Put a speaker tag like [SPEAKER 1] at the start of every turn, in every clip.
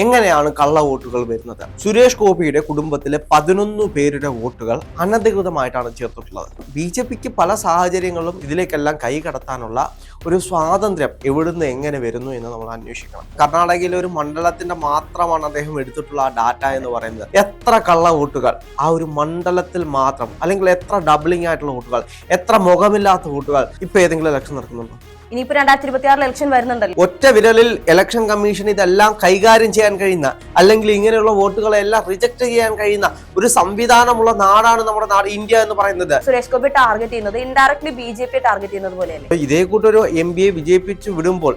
[SPEAKER 1] എങ്ങനെയാണ് കള്ള വോട്ടുകൾ വരുന്നത്? സുരേഷ് ഗോപിയുടെ കുടുംബത്തിലെ പതിനൊന്ന് പേരുടെ വോട്ടുകൾ അനധികൃതമായിട്ടാണ് ചേർത്തിട്ടുള്ളത്. ബി ജെ പിക്ക് പല സാഹചര്യങ്ങളും ഇതിലേക്കെല്ലാം കൈ കടത്താനുള്ള ഒരു സ്വാതന്ത്ര്യം എവിടുന്ന് എങ്ങനെ വരുന്നു എന്ന് നമ്മൾ അന്വേഷിക്കണം. കർണാടകയിലെ ഒരു മണ്ഡലത്തിന്റെ മാത്രമാണ് അദ്ദേഹം എടുത്തിട്ടുള്ള ആ ഡാറ്റ എന്ന് പറയുന്നത്. എത്ര കള്ള വോട്ടുകൾ? ആ ഒരു മണ്ഡലത്തിൽ മാത്രം. അല്ലെങ്കിൽ എത്ര ഡബിളിംഗ് ആയിട്ടുള്ള വോട്ടുകൾ? എത്ര മുഖമില്ലാത്ത വോട്ടുകൾ? ഇപ്പൊ ഏതെങ്കിലും ഇലക്ഷൻ നടക്കുന്നുണ്ടോ?
[SPEAKER 2] ഇനിയിപ്പോ രണ്ടായിരത്തി ഇരുപത്തി ആറിൽ ഇലക്ഷൻ വരുന്നുണ്ടല്ലോ.
[SPEAKER 1] ഒറ്റ വിരലിൽ ഇലക്ഷൻ കമ്മീഷൻ ഇതെല്ലാം കൈകാര്യം ചെയ്യാൻ കഴിയുന്ന അല്ലെങ്കിൽ ഇങ്ങനെയുള്ള വോട്ടുകളെല്ലാം റിജക്ട് ചെയ്യാൻ കഴിയുന്ന ഒരു സംവിധാനമുള്ള നാടാണ് നമ്മുടെ നാട് ഇന്ത്യ എന്ന് പറയുന്നത്.
[SPEAKER 2] സുരേഷ് ഗോപി ടാർഗറ്റ് ചെയ്യുന്നത് indirectly B J P target ചെയ്യുന്നത് പോലെയല്ലേ?
[SPEAKER 1] ഇതേ കൂട്ടൊരു എം എ വിജയിപ്പിച്ചു വിടുമ്പോൾ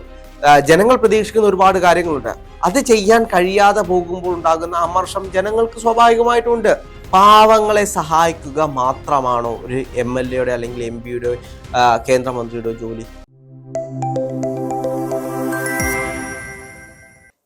[SPEAKER 1] ജനങ്ങൾ പ്രതീക്ഷിക്കുന്ന ഒരുപാട് കാര്യങ്ങളുണ്ട്. അത് ചെയ്യാൻ കഴിയാതെ പോകുമ്പോൾ ഉണ്ടാകുന്ന അമർഷം ജനങ്ങൾക്ക് സ്വാഭാവികമായിട്ടുണ്ട്. പാവങ്ങളെ സഹായിക്കുക മാത്രമാണോ ഒരു എം എൽ എയുടെ അല്ലെങ്കിൽ എം പിയുടെ കേന്ദ്രമന്ത്രിയുടെ ജോലി?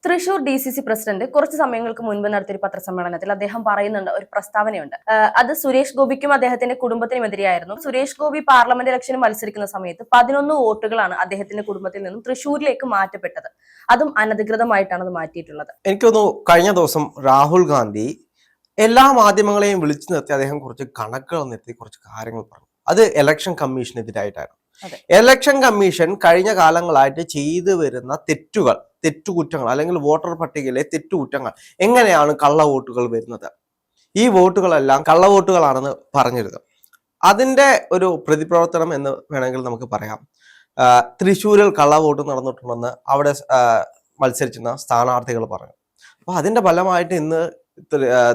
[SPEAKER 2] Thrissur D C C president കുറച്ച് സമയങ്ങൾക്ക് മുൻപ് നടത്തിയ ഒരു പത്രസമ്മേളനത്തിൽ അദ്ദേഹം പറയുന്നുണ്ട് ഒരു പ്രസ്താവനയുണ്ട്. അത് സുരേഷ് ഗോപിക്കും അദ്ദേഹത്തിന്റെ കുടുംബത്തിനും എതിരെയായിരുന്നു സുരേഷ് ഗോപി പാർലമെന്റ് ഇലക്ഷന് മത്സരിക്കുന്ന സമയത്ത് പതിനൊന്ന് വോട്ടുകളാണ് അദ്ദേഹത്തിന്റെ കുടുംബത്തിൽ നിന്നും തൃശൂരിലേക്ക് മാറ്റപ്പെട്ടത്. അതും അനധികൃതമായിട്ടാണ് അത് മാറ്റിയിട്ടുള്ളത്.
[SPEAKER 1] എനിക്ക് തോന്നുന്നു കഴിഞ്ഞ ദിവസം രാഹുൽ ഗാന്ധി എല്ലാ മാധ്യമങ്ങളെയും വിളിച്ചു നിർത്തി അദ്ദേഹം കുറച്ച് കണക്കുകൾ നിർത്തി കുറച്ച് കാര്യങ്ങൾ പറഞ്ഞു. അത് ഇലക്ഷൻ കമ്മീഷനെതിരായിട്ടായിരുന്നു. ഇലക്ഷൻ കമ്മീഷൻ കഴിഞ്ഞ കാലങ്ങളായിട്ട് ചെയ്തു വരുന്ന തെറ്റുകൾ തെറ്റുകുറ്റങ്ങൾ അല്ലെങ്കിൽ വോട്ടർ പട്ടികയിലെ തെറ്റുകുറ്റങ്ങൾ എങ്ങനെയാണ് കള്ള വോട്ടുകൾ വരുന്നത്? ഈ വോട്ടുകളെല്ലാം കള്ള വോട്ടുകളാണെന്ന് പറഞ്ഞിരുന്നു. അതിന്റെ ഒരു പ്രതിപ്രവർത്തനം എന്ന് വേണമെങ്കിൽ നമുക്ക് പറയാം. തൃശ്ശൂരിൽ കള്ള വോട്ട് നടന്നിട്ടുണ്ടെന്ന് അവിടെ മത്സരിച്ചിരുന്ന സ്ഥാനാർത്ഥികൾ പറഞ്ഞു. അപ്പൊ അതിന്റെ ഫലമായിട്ട് ഇന്ന്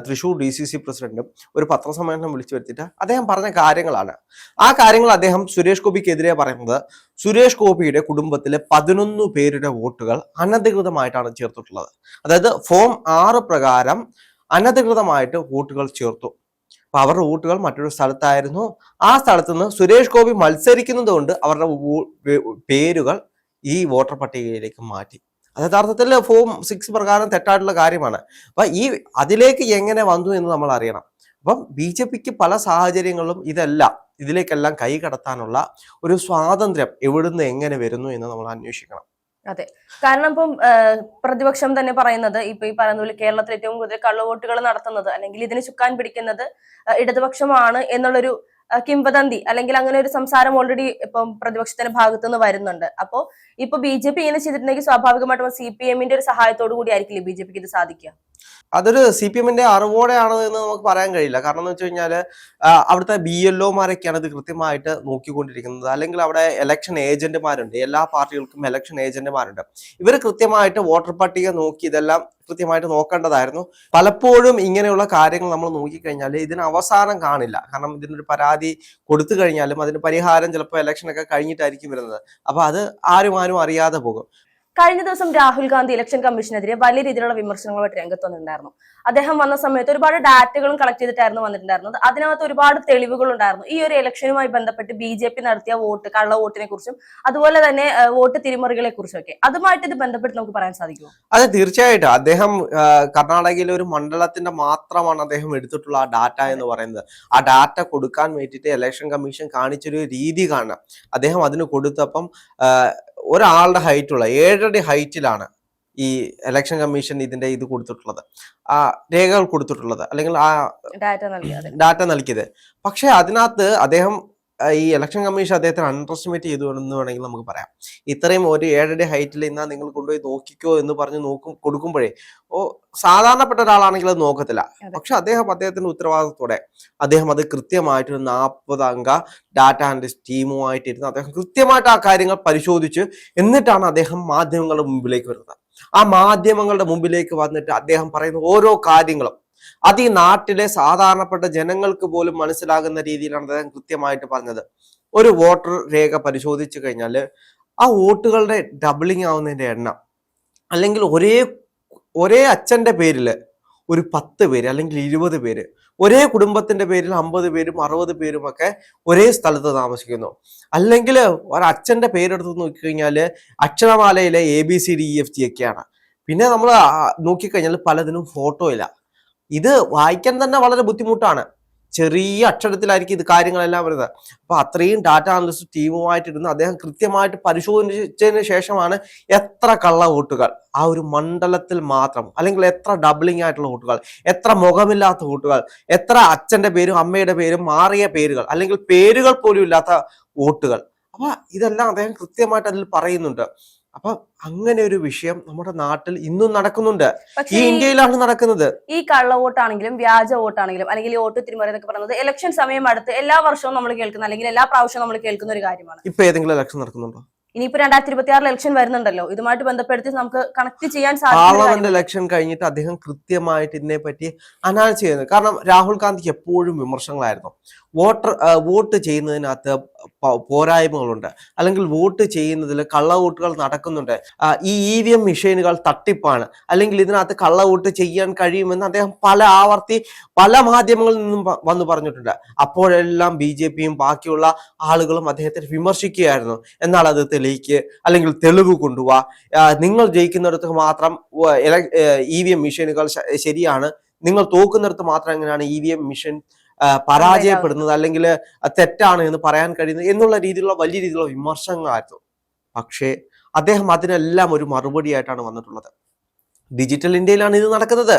[SPEAKER 1] തൃശൂർ ഡി സി സി പ്രസിഡന്റും ഒരു പത്രസമ്മേളനം വിളിച്ചു വരുത്തിയിട്ട് അദ്ദേഹം പറഞ്ഞ കാര്യങ്ങളാണ്. ആ കാര്യങ്ങൾ അദ്ദേഹം സുരേഷ് ഗോപിക്കെതിരെ പറയുന്നത്. സുരേഷ് ഗോപിയുടെ കുടുംബത്തിലെ പതിനൊന്ന് പേരുടെ വോട്ടുകൾ അനധികൃതമായിട്ടാണ് ചേർത്തിട്ടുള്ളത്. അതായത് ഫോം ആറ് പ്രകാരം അനധികൃതമായിട്ട് വോട്ടുകൾ ചേർത്തു. അപ്പൊ അവരുടെ വോട്ടുകൾ മറ്റൊരു സ്ഥലത്തായിരുന്നു. ആ സ്ഥലത്ത് നിന്ന് സുരേഷ് ഗോപി മത്സരിക്കുന്നത് കൊണ്ട് അവരുടെ പേരുകൾ ഈ വോട്ടർ പട്ടികയിലേക്ക് മാറ്റി. യഥാർത്ഥത്തിൽ ഫോം സിക്സ് പ്രകാരം തെറ്റായിട്ടുള്ള കാര്യമാണ്. അപ്പൊ ഈ അതിലേക്ക് എങ്ങനെ വന്നു എന്ന് നമ്മൾ അറിയണം. അപ്പം ബി ജെ പിക്ക് പല സാഹചര്യങ്ങളിലും ഇതെല്ലാം ഇതിലേക്കെല്ലാം കൈ കടത്താനുള്ള ഒരു സ്വാതന്ത്ര്യം എവിടുന്ന് എങ്ങനെ വരുന്നു എന്ന് നമ്മൾ അന്വേഷിക്കണം. അതെ.
[SPEAKER 2] കാരണം ഇപ്പം പ്രതിപക്ഷം തന്നെ പറയുന്നത് ഇപ്പൊ ഈ പറയുന്ന പോലെ കേരളത്തിൽ ഏറ്റവും കൂടുതൽ കള്ളവോട്ടുകൾ നടത്തുന്നത് അല്ലെങ്കിൽ ഇതിന് ചുക്കാൻ പിടിക്കുന്നത് ഇടതുപക്ഷമാണ് എന്നുള്ളൊരു കിംവദന്തി അല്ലെങ്കിൽ അങ്ങനെ ഒരു സംസാരം ഓൾറെഡി ഇപ്പം പ്രതിപക്ഷത്തിന്റെ ഭാഗത്തു നിന്ന് വരുന്നുണ്ട്. അപ്പോ ഇപ്പൊ ബി ജെ പി ഇങ്ങനെ ചെയ്തിട്ടുണ്ടെങ്കിൽ സ്വാഭാവികമായിട്ടും സി പി എമ്മിന്റെ ഒരു സഹായത്തോടു കൂടി ആയിരിക്കില്ലേ ബി ജെ പിക്ക് ഇത് സാധിക്കുക?
[SPEAKER 1] അതൊരു സി പി എമ്മിന്റെ അറിവോടെയാണ് എന്ന് നമുക്ക് പറയാൻ കഴിയില്ല. കാരണം എന്ന് വെച്ച് കഴിഞ്ഞാൽ അവിടുത്തെ ബി എൽ ഒമാരൊക്കെയാണ് ഇത് കൃത്യമായിട്ട് നോക്കിക്കൊണ്ടിരിക്കുന്നത്. അല്ലെങ്കിൽ അവിടെ ഇലക്ഷൻ ഏജന്റുമാരുണ്ട് എല്ലാ പാർട്ടികൾക്കും ഇലക്ഷൻ ഏജന്റുമാരുണ്ട് ഇവർ കൃത്യമായിട്ട് വോട്ടർ പട്ടിക നോക്കി ഇതെല്ലാം കൃത്യമായിട്ട് നോക്കേണ്ടതായിരുന്നു. പലപ്പോഴും ഇങ്ങനെയുള്ള കാര്യങ്ങൾ നമ്മൾ നോക്കിക്കഴിഞ്ഞാൽ ഇതിന് അവസാനം കാണില്ല. കാരണം ഇതിനൊരു പരാതി കൊടുത്തു കഴിഞ്ഞാലും അതിന് പരിഹാരം ചിലപ്പോൾ ഇലക്ഷനൊക്കെ കഴിഞ്ഞിട്ടായിരിക്കും വരുന്നത്. അപ്പൊ അത് ആരും ആരും അറിയാതെ പോകും.
[SPEAKER 2] കഴിഞ്ഞ ദിവസം രാഹുൽ ഗാന്ധി ഇലക്ഷൻ കമ്മീഷനെതിരെ വലിയ രീതിയിലുള്ള വിമർശനങ്ങളുമായിട്ട് രംഗത്ത് വന്നിട്ടുണ്ടായിരുന്നു. അദ്ദേഹം വന്ന സമയത്ത് ഒരുപാട് ഡാറ്റകളും കളക്ട് ചെയ്തിട്ടായിരുന്നു വന്നിട്ടുണ്ടായിരുന്നത്. അതിനകത്ത് ഒരുപാട് തെളിവുകൾ ഉണ്ടായിരുന്നു. ഈ ഒരു ഇലക്ഷനുമായി ബന്ധപ്പെട്ട് ബി ജെ പി നടത്തിയ വോട്ട് കള്ള വോട്ടിനെ കുറിച്ചും അതുപോലെ തന്നെ വോട്ട് തിരിമറികളെ കുറിച്ചും ഒക്കെ അതുമായിട്ട് ഇത് ബന്ധപ്പെട്ട് നമുക്ക് പറയാൻ സാധിക്കുമോ?
[SPEAKER 1] അതെ തീർച്ചയായിട്ടും. അദ്ദേഹം കർണാടകയിലെ ഒരു മണ്ഡലത്തിന്റെ മാത്രമാണ് അദ്ദേഹം എടുത്തിട്ടുള്ള ആ ഡാറ്റ എന്ന് പറയുന്നത്. ആ ഡാറ്റ കൊടുക്കാൻ വേണ്ടിയിട്ട് ഇലക്ഷൻ കമ്മീഷൻ കാണിച്ചൊരു രീതി കാണാം. അദ്ദേഹം അതിന് കൊടുത്തപ്പം ഒരാളുടെ ഹൈറ്റുള്ള ഏഴടി ഹൈറ്റിലാണ് ഈ ഇലക്ഷൻ കമ്മീഷൻ ഇതിന്റെ ഇത് കൊടുത്തിട്ടുള്ളത്. ആ രേഖകൾ കൊടുത്തിട്ടുള്ളത്. അല്ലെങ്കിൽ ആ
[SPEAKER 2] ഡാറ്റ നൽകിയത്.
[SPEAKER 1] പക്ഷെ അതിനകത്ത് അദ്ദേഹം ഈ ഇലക്ഷൻ കമ്മീഷൻ അദ്ദേഹത്തിന് അണ്ടർ എസ്റ്റിമേറ്റ് ചെയ്തു എന്ന് വേണമെങ്കിൽ നമുക്ക് പറയാം. ഇത്രയും ഒരു ഏഴടി ഹൈറ്റിൽ ഇന്നാ നിങ്ങൾ കൊണ്ടുപോയി നോക്കിക്കോ എന്ന് പറഞ്ഞ് നോക്കും കൊടുക്കുമ്പോഴേ ഓ സാധാരണപ്പെട്ട ഒരാളാണെങ്കിൽ അത് നോക്കത്തില്ല. പക്ഷെ അദ്ദേഹം അദ്ദേഹത്തിന്റെ ഉത്തരവാദിത്തത്തോടെ അദ്ദേഹം അത് കൃത്യമായിട്ട് ഒരു നാൽപ്പത് അംഗ ഡാറ്റ അനലിസ്റ്റ് ടീമുമായിട്ട് ഇരുന്ന് അദ്ദേഹം കൃത്യമായിട്ട് ആ കാര്യങ്ങൾ പരിശോധിച്ച് എന്നിട്ടാണ് അദ്ദേഹം മാധ്യമങ്ങളുടെ മുമ്പിലേക്ക് വരുന്നത്. ആ മാധ്യമങ്ങളുടെ മുമ്പിലേക്ക് വന്നിട്ട് അദ്ദേഹം പറയുന്ന ഓരോ കാര്യങ്ങളും അത് ഈ നാട്ടിലെ സാധാരണപ്പെട്ട ജനങ്ങൾക്ക് പോലും മനസ്സിലാകുന്ന രീതിയിലാണ് അദ്ദേഹം കൃത്യമായിട്ട് പറഞ്ഞത്. ഒരു വോട്ടർ രേഖ പരിശോധിച്ചു കഴിഞ്ഞാൽ ആ വോട്ടുകളുടെ ഡബിളിംഗ് ആവുന്നതിന്റെ എണ്ണം അല്ലെങ്കിൽ ഒരേ ഒരേ അച്ഛന്റെ പേരിൽ ഒരു പത്ത് പേര് അല്ലെങ്കിൽ ഇരുപത് പേര് ഒരേ കുടുംബത്തിന്റെ പേരിൽ അമ്പത് പേരും അറുപത് പേരും ഒക്കെ ഒരേ സ്ഥലത്ത് താമസിക്കുന്നു. അല്ലെങ്കിൽ ഒരച്ഛന്റെ പേരെടുത്ത് നോക്കിക്കഴിഞ്ഞാൽ അക്ഷരമാലയിലെ A B C D E F G ഒക്കെയാണ്. പിന്നെ നമ്മൾ നോക്കിക്കഴിഞ്ഞാൽ പലതിനും ഫോട്ടോ ഇല്ല. ഇത് വായിക്കാൻ തന്നെ വളരെ ബുദ്ധിമുട്ടാണ്. ചെറിയ അക്ഷരത്തിലായിരിക്കും ഇത് കാര്യങ്ങളെല്ലാം വരുന്നത്. അപ്പൊ അത്രയും ഡാറ്റ അനലിസ്റ്റ് ടീമുമായിട്ട് ഇരുന്ന് അദ്ദേഹം കൃത്യമായിട്ട് പരിശോധിച്ചതിന് ശേഷമാണ് എത്ര കള്ള വോട്ടുകൾ ആ ഒരു മണ്ഡലത്തിൽ മാത്രം അല്ലെങ്കിൽ എത്ര ഡബിളിംഗ് ആയിട്ടുള്ള വോട്ടുകൾ എത്ര മുഖമില്ലാത്ത വോട്ടുകൾ എത്ര അച്ഛന്റെ പേരും അമ്മയുടെ പേരും മാറിയ പേരുകൾ അല്ലെങ്കിൽ പേരുകൾ പോലും ഇല്ലാത്ത വോട്ടുകൾ. അപ്പൊ ഇതെല്ലാം അദ്ദേഹം കൃത്യമായിട്ട് അതിൽ പറയുന്നുണ്ട്. അപ്പൊ അങ്ങനെ ഒരു വിഷയം നമ്മുടെ നാട്ടിൽ ഇന്നും നടക്കുന്നുണ്ട്. ഈ ഇന്ത്യയിലാണ് നടക്കുന്നത്.
[SPEAKER 2] ഈ കള്ള വോട്ടാണെങ്കിലും വ്യാജ വോട്ടാണെങ്കിലും അല്ലെങ്കിൽ ഈ വോട്ട് തിരിമറി എന്നൊക്കെ പറയുന്നത് ഇലക്ഷൻ സമയം അടുത്ത് എല്ലാ വർഷവും നമ്മൾ കേൾക്കുന്ന അല്ലെങ്കിൽ എല്ലാ പ്രാവശ്യവും നമ്മൾ കേൾക്കുന്ന ഒരു കാര്യമാണ്.
[SPEAKER 1] ഇപ്പൊ ഏതെങ്കിലും ഇലക്ഷൻ നടക്കുന്നുണ്ടോ?
[SPEAKER 2] ഇനിയിപ്പോ രണ്ടായിരത്തി ഇരുപത്തി ആറിൽ ഇലക്ഷൻ വരുന്നുണ്ടല്ലോ. ഇതുമായിട്ട് ബന്ധപ്പെടുത്തി നമുക്ക് കണക്ട് ചെയ്യാൻ സാധിക്കും
[SPEAKER 1] പാർലമെന്റ് ഇലക്ഷൻ കഴിഞ്ഞിട്ട് അദ്ദേഹം കൃത്യമായിട്ട് ഇതിനെ പറ്റി അനാലിസ് ചെയ്യുന്നത് കാരണം രാഹുൽ ഗാന്ധിക്ക് എപ്പോഴും വിമർശങ്ങളായിരുന്നു വോട്ടർ വോട്ട് ചെയ്യുന്നതിനകത്ത് പോരായ്മകളുണ്ട്. അല്ലെങ്കിൽ വോട്ട് ചെയ്യുന്നതിൽ കള്ള വോട്ടുകൾ നടക്കുന്നുണ്ട് ഈ ഇ വി എം മെഷീനുകൾ തട്ടിപ്പാണ്. അല്ലെങ്കിൽ ഇതിനകത്ത് കള്ള വോട്ട് ചെയ്യാൻ കഴിയുമെന്ന് അദ്ദേഹം പല ആവർത്തി പല മാധ്യമങ്ങളിൽ നിന്നും വന്നു വന്ന് പറഞ്ഞിട്ടുണ്ട്. അപ്പോഴെല്ലാം ബി ജെ പിയും ബാക്കിയുള്ള ആളുകളും അദ്ദേഹത്തെ വിമർശിക്കുകയായിരുന്നു. എന്നാൽ അത് തെളിയിക്ക് അല്ലെങ്കിൽ തെളിവ് കൊണ്ടുപോവാ നിങ്ങൾ ജയിക്കുന്നിടത്ത് മാത്രം ഇ വി എം മെഷീനുകൾ ശരിയാണ്. നിങ്ങൾ തോക്കുന്നിടത്ത് മാത്രം എങ്ങനെയാണ് ഇ വി എം മെഷീൻ പരാജയപ്പെടുന്നത് അല്ലെങ്കിൽ തെറ്റാണ് എന്ന് പറയാൻ കഴിയുന്നത് എന്നുള്ള രീതിയിലുള്ള വലിയ രീതിയിലുള്ള വിമർശനങ്ങളായിരുന്നു. പക്ഷേ അദ്ദേഹം അതിനെല്ലാം ഒരു മറുപടിയായിട്ടാണ് വന്നിട്ടുള്ളത്. ഡിജിറ്റൽ ഇന്ത്യയിലാണ് ഇത് നടക്കുന്നത്.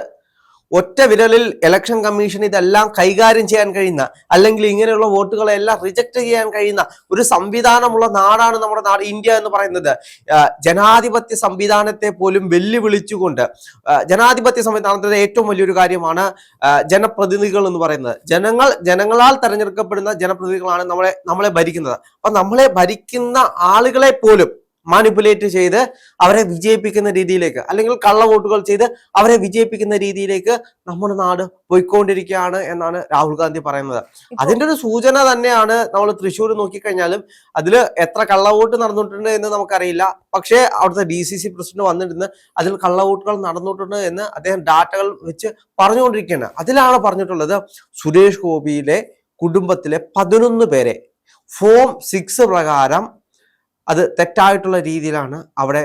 [SPEAKER 1] ഒറ്റ വിരലിൽ ഇലക്ഷൻ കമ്മീഷൻ ഇതെല്ലാം കൈകാര്യം ചെയ്യാൻ കഴിയുന്ന അല്ലെങ്കിൽ ഇങ്ങനെയുള്ള വോട്ടുകളെല്ലാം റിജക്ട് ചെയ്യാൻ കഴിയുന്ന ഒരു സംവിധാനമുള്ള നാടാണ് നമ്മുടെ നാട് ഇന്ത്യ എന്ന് പറയുന്നത്. ജനാധിപത്യ സംവിധാനത്തെ പോലും വെല്ലുവിളിച്ചുകൊണ്ട് ജനാധിപത്യ സംവിധാനത്തിന്റെ ഏറ്റവും വലിയൊരു കാര്യമാണ് ജനപ്രതിനിധികൾ എന്ന് പറയുന്നത്. ജനങ്ങൾ ജനങ്ങളാൽ തെരഞ്ഞെടുക്കപ്പെടുന്ന ജനപ്രതിനിധികളാണ് നമ്മളെ നമ്മളെ ഭരിക്കുന്നത്. അപ്പൊ നമ്മളെ ഭരിക്കുന്ന ആളുകളെ പോലും മാനിപ്പുലേറ്റ് ചെയ്ത് അവരെ വിജയിപ്പിക്കുന്ന രീതിയിലേക്ക് അല്ലെങ്കിൽ കള്ള വോട്ടുകൾ ചെയ്ത് അവരെ വിജയിപ്പിക്കുന്ന രീതിയിലേക്ക് നമ്മുടെ നാട് പോയിക്കൊണ്ടിരിക്കുകയാണ് എന്നാണ് രാഹുൽ ഗാന്ധി പറയുന്നത്.
[SPEAKER 2] അതിന്റെ
[SPEAKER 1] അതിന്റെ ഒരു സൂചന തന്നെയാണ് നമ്മൾ തൃശ്ശൂർ നോക്കിക്കഴിഞ്ഞാലും അതിൽ എത്ര കള്ളവോട്ട് നടന്നിട്ടുണ്ട് എന്ന് നമുക്കറിയില്ല. പക്ഷേ അവിടുത്തെ ഡി സി സി പ്രസിഡന്റ് വന്നിരുന്ന് അതിൽ കള്ളവോട്ടുകൾ നടന്നിട്ടുണ്ട് എന്ന് അദ്ദേഹം ഡാറ്റകൾ വെച്ച് പറഞ്ഞുകൊണ്ടിരിക്കുകയാണ്. അതിലാണ് പറഞ്ഞിട്ടുള്ളത് സുരേഷ് ഗോപിയിലെ കുടുംബത്തിലെ പതിനൊന്ന് പേരെ. ഫോം സിക്സ് പ്രകാരം അത് തെറ്റായിട്ടുള്ള രീതിയിലാണ് അവിടെ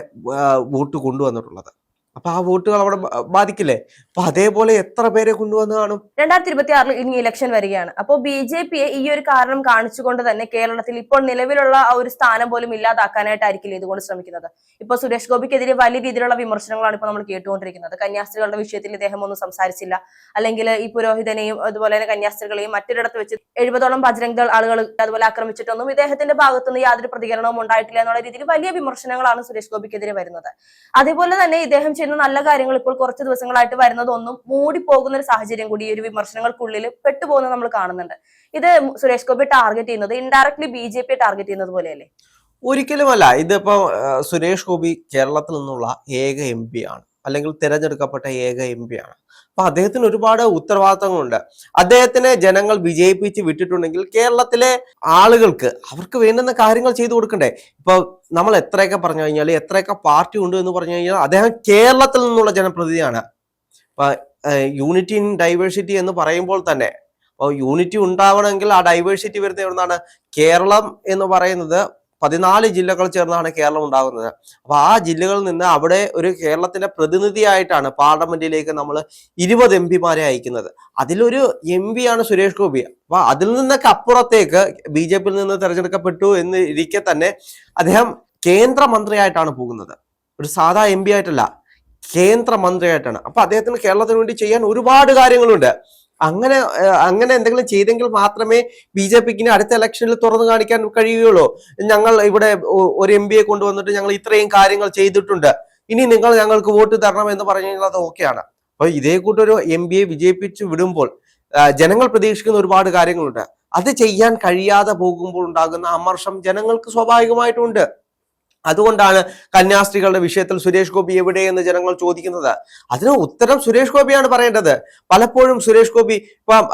[SPEAKER 1] വോട്ട് കൊണ്ടുവന്നിട്ടുള്ളത്. അപ്പൊ ആ വോട്ടുകൾ അവിടെ ബാധിക്കില്ലേ? അപ്പൊ അതേപോലെ എത്ര പേരെ കൊണ്ടുവന്ന് കാണും?
[SPEAKER 2] രണ്ടായിരത്തി ഇരുപത്തി ആറിൽ ഇനി ഇലക്ഷൻ വരികയാണ്. അപ്പോൾ ബി ജെ പിയെ ഈ ഒരു കാരണം കാണിച്ചുകൊണ്ട് തന്നെ കേരളത്തിൽ ഇപ്പോൾ നിലവിലുള്ള ആ ഒരു സ്ഥാനം പോലും ഇല്ലാതാക്കാനായിട്ടായിരിക്കില്ല ഇതുകൊണ്ട് ശ്രമിക്കുന്നത്? ഇപ്പൊ സുരേഷ് ഗോപിക്കെതിരെ വലിയ രീതിയിലുള്ള വിമർശനങ്ങളാണ് ഇപ്പോൾ നമ്മൾ കേട്ടുകൊണ്ടിരിക്കുന്നത്. കന്യാസ്ത്രീകളുടെ വിഷയത്തിൽ ഇദ്ദേഹം ഒന്നും സംസാരിച്ചില്ല. അല്ലെങ്കിൽ ഈ പുരോഹിതനെയും അതുപോലെ തന്നെ കന്യാസ്ത്രീകളെയും മറ്റൊരിടത്ത് വെച്ച് എഴുപതോളം ബജരംഗ് ആളുകൾ അതുപോലെ ആക്രമിച്ചിട്ടൊന്നും ഇദ്ദേഹത്തിന്റെ ഭാഗത്തുനിന്ന് യാതൊരു പ്രതികരണവും ഉണ്ടായിട്ടില്ല എന്നുള്ള രീതിയിൽ വലിയ വിമർശനങ്ങളാണ് സുരേഷ് ഗോപിക്കെതിരെ വരുന്നത്. അതേപോലെ തന്നെ ഇദ്ദേഹം ചെയ്യുന്ന നല്ല കാര്യങ്ങൾ ഇപ്പോൾ കുറച്ച് ദിവസങ്ങളായിട്ട് വരുന്നതൊന്നും മൂടിപ്പോകുന്ന ഒരു സാഹചര്യം കൂടി ഈ ഒരു വിമർശനങ്ങൾക്കുള്ളിൽ പെട്ടുപോകുന്നത് നമ്മൾ കാണുന്നുണ്ട്. ഇത് സുരേഷ് ഗോപി ടാർഗറ്റ് ചെയ്യുന്നത് indirectly B J P target ചെയ്യുന്നത് പോലെയല്ലേ?
[SPEAKER 1] ഒരിക്കലുമല്ല. ഇതിപ്പോ സുരേഷ് ഗോപി കേരളത്തിൽ നിന്നുള്ള ഏക എം ആണ്. അല്ലെങ്കിൽ തിരഞ്ഞെടുക്കപ്പെട്ട ഏക എം പി ആണ്. അപ്പൊ അദ്ദേഹത്തിന് ഒരുപാട് ഉത്തരവാദിത്തങ്ങളുണ്ട്. അദ്ദേഹത്തിനെ ജനങ്ങൾ വിജയിപ്പിച്ച് വിട്ടിട്ടുണ്ടെങ്കിൽ കേരളത്തിലെ ആളുകൾക്ക് അവർക്ക് വേണ്ടുന്ന കാര്യങ്ങൾ ചെയ്തു കൊടുക്കണ്ടേ? ഇപ്പൊ നമ്മൾ എത്രയൊക്കെ പറഞ്ഞു കഴിഞ്ഞാൽ എത്രയൊക്കെ പാർട്ടി ഉണ്ട് എന്ന് പറഞ്ഞു കഴിഞ്ഞാൽ അദ്ദേഹം കേരളത്തിൽ നിന്നുള്ള ജനപ്രതിനിധിയാണ്. ഇപ്പൊ യൂണിറ്റി ഇൻ ഡൈവേഴ്സിറ്റി എന്ന് പറയുമ്പോൾ തന്നെ അപ്പോൾ യൂണിറ്റി ഉണ്ടാവണമെങ്കിൽ ആ ഡൈവേഴ്സിറ്റി വരുന്നത് എവിടുന്നാണ്? കേരളം എന്ന് പറയുന്നത് പതിനാല് ജില്ലകൾ ചേർന്നാണ് കേരളം ഉണ്ടാകുന്നത്. അപ്പൊ ആ ജില്ലകളിൽ നിന്ന് അവിടെ ഒരു കേരളത്തിന്റെ പ്രതിനിധിയായിട്ടാണ് പാർലമെന്റിലേക്ക് നമ്മൾ ഇരുപത് എം പിമാരെ അയക്കുന്നത്. അതിലൊരു എം ആണ് സുരേഷ് ഗോപി. അപ്പൊ അതിൽ നിന്നൊക്കെ അപ്പുറത്തേക്ക് ബി ജെ പിയിൽ നിന്ന് തെരഞ്ഞെടുക്കപ്പെട്ടു എന്ന് ഇരിക്കെ തന്നെ അദ്ദേഹം കേന്ദ്രമന്ത്രിയായിട്ടാണ് പോകുന്നത്. ഒരു സാധാ എം പി ആയിട്ടല്ല കേന്ദ്രമന്ത്രിയായിട്ടാണ്. അപ്പൊ അദ്ദേഹത്തിന് കേരളത്തിന് വേണ്ടി ചെയ്യാൻ ഒരുപാട് കാര്യങ്ങളുണ്ട്. അങ്ങനെ അങ്ങനെ എന്തെങ്കിലും ചെയ്തെങ്കിൽ മാത്രമേ ബി ജെ പിക്ക് അടുത്ത ഇലക്ഷനിൽ തുറന്നു കാണിക്കാൻ കഴിയുകയുള്ളൂ. ഞങ്ങൾ ഇവിടെ ഒരു എം കൊണ്ടുവന്നിട്ട് ഞങ്ങൾ ഇത്രയും കാര്യങ്ങൾ ചെയ്തിട്ടുണ്ട്. ഇനി നിങ്ങൾ ഞങ്ങൾക്ക് വോട്ട് തരണം എന്ന് പറഞ്ഞു കഴിഞ്ഞാൽ അത് ഓക്കെയാണ്. അപ്പൊ ഇതേ കൂട്ടൊരു എം പിയെ വിജയിപ്പിച്ച് വിടുമ്പോൾ ജനങ്ങൾ പ്രതീക്ഷിക്കുന്ന ഒരുപാട് കാര്യങ്ങളുണ്ട്. അത് ചെയ്യാൻ കഴിയാതെ പോകുമ്പോൾ ഉണ്ടാകുന്ന അമർഷം ജനങ്ങൾക്ക് സ്വാഭാവികമായിട്ടുണ്ട്. അതുകൊണ്ടാണ് കന്യാസ്ത്രീകളുടെ വിഷയത്തിൽ സുരേഷ് ഗോപി എവിടെയെന്ന് ജനങ്ങൾ ചോദിക്കുന്നത്. അതിന് ഉത്തരം സുരേഷ് ഗോപിയാണ് പറയേണ്ടത്. പലപ്പോഴും സുരേഷ് ഗോപി ഇപ്പം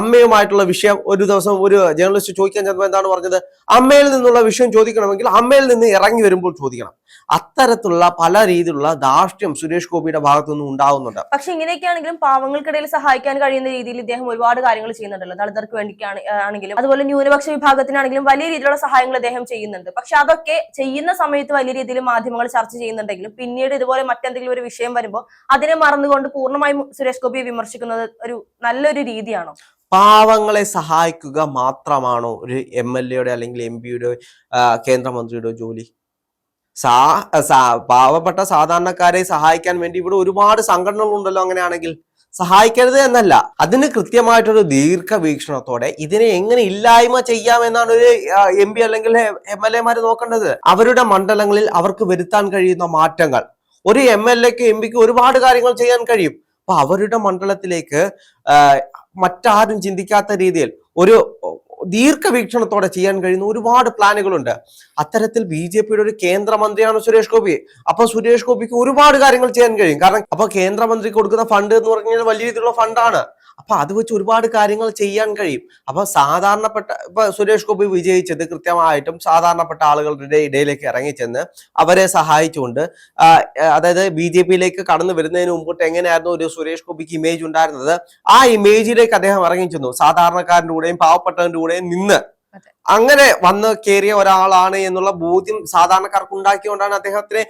[SPEAKER 1] അമ്മയുമായിട്ടുള്ള വിഷയം ഒരു ദിവസം ഒരു ജേർണലിസ്റ്റ് ചോദിക്കാൻ ചെന്നപ്പോൾ എന്താണ് പറഞ്ഞത്? അമ്മയിൽ നിന്നുള്ള വിഷയം ചോദിക്കണമെങ്കിൽ അമ്മയിൽ നിന്ന് ഇറങ്ങി വരുമ്പോൾ ചോദിക്കണം. അത്തരത്തിലുള്ള പല രീതിയിലുള്ള ധാർഷ്ട്യം സുരേഷ് ഗോപിയുടെ ഭാഗത്തു നിന്നും ഉണ്ടാവുന്നുണ്ട്.
[SPEAKER 2] പക്ഷെ ഇങ്ങനെയൊക്കെയാണെങ്കിലും പാവങ്ങൾക്കിടയിൽ സഹായിക്കാൻ കഴിയുന്ന രീതിയിൽ ഇദ്ദേഹം ഒരുപാട് കാര്യങ്ങൾ ചെയ്യുന്നുണ്ടല്ലോ. ദളിതർക്ക് വേണ്ടിക്കാണ് ആണെങ്കിലും അതുപോലെ ന്യൂനപക്ഷ വിഭാഗത്തിനാണെങ്കിലും വലിയ രീതിയിലുള്ള സഹായങ്ങൾ അദ്ദേഹം ചെയ്യുന്നുണ്ട്. പക്ഷെ അതൊക്കെ ചെയ്യുന്ന സമയത്ത് വലിയ രീതിയിൽ മാധ്യമങ്ങൾ ചർച്ച ചെയ്യുന്നുണ്ടെങ്കിലും പിന്നീട് ഇതുപോലെ മറ്റെന്തെങ്കിലും ഒരു വിഷയം വരുമ്പോൾ അതിനെ മറന്നുകൊണ്ട് പൂർണമായും സുരേഷ് ഗോപിയെ വിമർശിക്കുന്നത് ഒരു നല്ലൊരു രീതിയാണോ?
[SPEAKER 1] പാവങ്ങളെ സഹായിക്കുക മാത്രമാണോ ഒരു എം എൽ എയുടെ അല്ലെങ്കിൽ എം പിയുടെ കേന്ദ്രമന്ത്രിയുടെ ജോലി? സാ പാവപ്പെട്ട സാധാരണക്കാരെ സഹായിക്കാൻ വേണ്ടി ഇവിടെ ഒരുപാട് സംഘടനകളുണ്ടല്ലോ അങ്ങനെയാണെങ്കിൽ. സഹായിക്കരുത് എന്നല്ല. അതിന് കൃത്യമായിട്ടൊരു ദീർഘവീക്ഷണത്തോടെ ഇതിനെ എങ്ങനെ ഇല്ലായ്മ ചെയ്യാമെന്നാണ് ഒരു എം പി അല്ലെങ്കിൽ എം എൽ എമാര് നോക്കേണ്ടത്. അവരുടെ മണ്ഡലങ്ങളിൽ അവർക്ക് വരുത്താൻ കഴിയുന്ന മാറ്റങ്ങൾ. ഒരു എം എൽ എക്ക് എം പിക്ക് ഒരുപാട് കാര്യങ്ങൾ ചെയ്യാൻ കഴിയും. അപ്പൊ അവരുടെ മണ്ഡലത്തിലേക്ക് മറ്റാരും ചിന്തിക്കാത്ത രീതിയിൽ ഒരു ദീർഘവീക്ഷണത്തോടെ ചെയ്യാൻ കഴിയുന്ന ഒരുപാട് പ്ലാനുകളുണ്ട്. അത്തരത്തിൽ ബി ജെ പിയുടെ ഒരു കേന്ദ്രമന്ത്രിയാണ് സുരേഷ് ഗോപി. അപ്പൊ സുരേഷ് ഗോപിക്ക് ഒരുപാട് കാര്യങ്ങൾ ചെയ്യാൻ കഴിയും. കാരണം അപ്പൊ കേന്ദ്രമന്ത്രി കൊടുക്കുന്ന ഫണ്ട് എന്ന് പറഞ്ഞാൽ വലിയ രീതിയിലുള്ള ഫണ്ടാണ്. അപ്പൊ അത് വെച്ച് ഒരുപാട് കാര്യങ്ങൾ ചെയ്യാൻ കഴിയും. അപ്പൊ സാധാരണപ്പെട്ട ഇപ്പൊ സുരേഷ് ഗോപി വിജയിച്ചത് കൃത്യമായിട്ടും സാധാരണപ്പെട്ട ആളുകളുടെ ഇടയിലേക്ക് ഇറങ്ങിച്ചെന്ന് അവരെ സഹായിച്ചുകൊണ്ട് അതായത് ബി ജെ പിയിലേക്ക് കടന്നു വരുന്നതിന് മുമ്പോട്ട് എങ്ങനെയായിരുന്നു ഒരു സുരേഷ് ഗോപിക്ക് ഇമേജ് ഉണ്ടായിരുന്നത്? ആ ഇമേജിലേക്ക് അദ്ദേഹം ഇറങ്ങിച്ചെന്നു. സാധാരണക്കാരന്റെ കൂടെയും പാവപ്പെട്ടവന്റെ കൂടെയും നിന്ന്. അങ്ങനെ വന്ന് കയറിയ ഒരാളാണ് എന്നുള്ള ബോധ്യം സാധാരണക്കാർക്ക് ഉണ്ടാക്കിയോണ്ടാണ് അദ്ദേഹത്തിനെ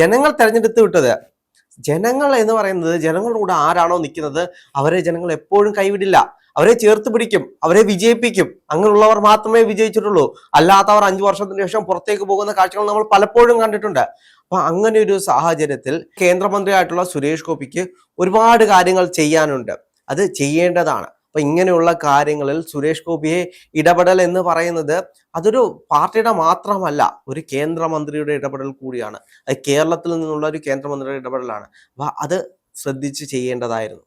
[SPEAKER 1] ജനങ്ങൾ തെരഞ്ഞെടുത്ത് വിട്ടത്. ജനങ്ങൾ എന്ന് പറയുന്നത് ജനങ്ങളുടെ കൂടെ ആരാണോ നിൽക്കുന്നത് അവരെ ജനങ്ങൾ എപ്പോഴും കൈവിടില്ല. അവരെ ചേർത്ത് പിടിക്കും അവരെ വിജയിപ്പിക്കും. അങ്ങനെയുള്ളവർ മാത്രമേ വിജയിച്ചിട്ടുള്ളൂ. അല്ലാത്തവർ അഞ്ചു വർഷത്തിന് ശേഷം പുറത്തേക്ക് പോകുന്ന കാഴ്ചകൾ നമ്മൾ പലപ്പോഴും കണ്ടിട്ടുണ്ട്. അപ്പൊ അങ്ങനെ ഒരു സാഹചര്യത്തിൽ കേന്ദ്രമന്ത്രിയായിട്ടുള്ള സുരേഷ് ഗോപിക്ക് ഒരുപാട് കാര്യങ്ങൾ ചെയ്യാനുണ്ട്. അത് ചെയ്യേണ്ടതാണ്. അപ്പൊ ഇങ്ങനെയുള്ള കാര്യങ്ങളിൽ സുരേഷ് ഗോപിയെ ഇടപെടൽ എന്ന് പറയുന്നത് അതൊരു പാർട്ടിയുടെ മാത്രമല്ല ഒരു കേന്ദ്രമന്ത്രിയുടെ ഇടപെടൽ കൂടിയാണ്. അത് കേരളത്തിൽ നിന്നുള്ള ഒരു കേന്ദ്രമന്ത്രിയുടെ ഇടപെടലാണ്. അപ്പൊ അത് ശ്രദ്ധിച്ച് ചെയ്യേണ്ടതായിരുന്നു.